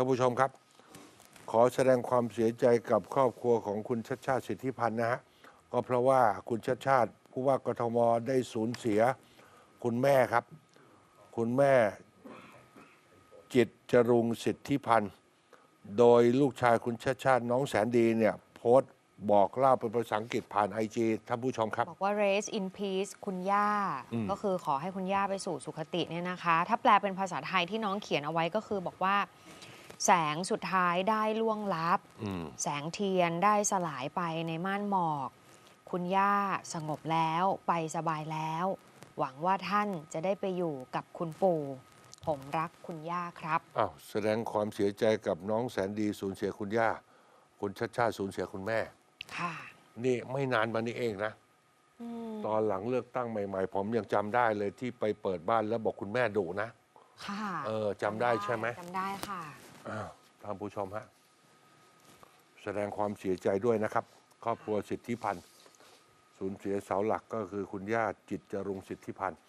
ท่านผู้ชมครับ ขอแสดงความเสียใจกับครอบครัวของคุณชัดชาติสิทธิพันธ์นะฮะก็เพราะว่าคุณชัดชาติผู้ว่ากทมได้สูญเสีย คุณแม่ครับ คุณแม่จิตจรุงสิทธิพันธ์โดยลูกชายคุณชัดชาติน้องแสนดีเนี่ยโพสต์บอกเล่าเป็นภาษาอังกฤษผ่านไอจีท่านผู้ชมครับ บอกว่า raise in peace คุณย่าอืมก็คือขอให้คุณย่าไปสู่สุคติเนี่ยนะคะ ถ้าแปลเป็นภาษาไทยที่น้องเขียนเอาไว้ก็คือบอกว่า แสงสุดท้ายได้ล่วงลับอืมแสงเทียนได้สลายไปในม่านหมอก คุณย่าสงบแล้วไปสบายแล้ว หวังว่าท่านจะได้ไปอยู่กับคุณปู่ ผมรักคุณย่าครับอ้าวแสดงความเสียใจกับน้องแสนดีสูญเสียคุณย่า คุณชัดชาติสูญเสียคุณแม่ ค่ะ นี่ไม่นานมานี้เองนะอืมตอนหลังเลือกตั้งใหม่ๆ ผมยังจำได้เลยที่ไปเปิดบ้านแล้วบอกคุณแม่ดุนะ ค่ะเออจำได้ใช่ไหม จำได้ค่ะ อ้าวท่านผู้ชมฮะแสดงความเสียใจด้วยนะครับ ครอบครัวสิทธิพันธ์สูญเสียเสาหลักก็คือคุณย่าจิตจรุงสิทธิพันธ์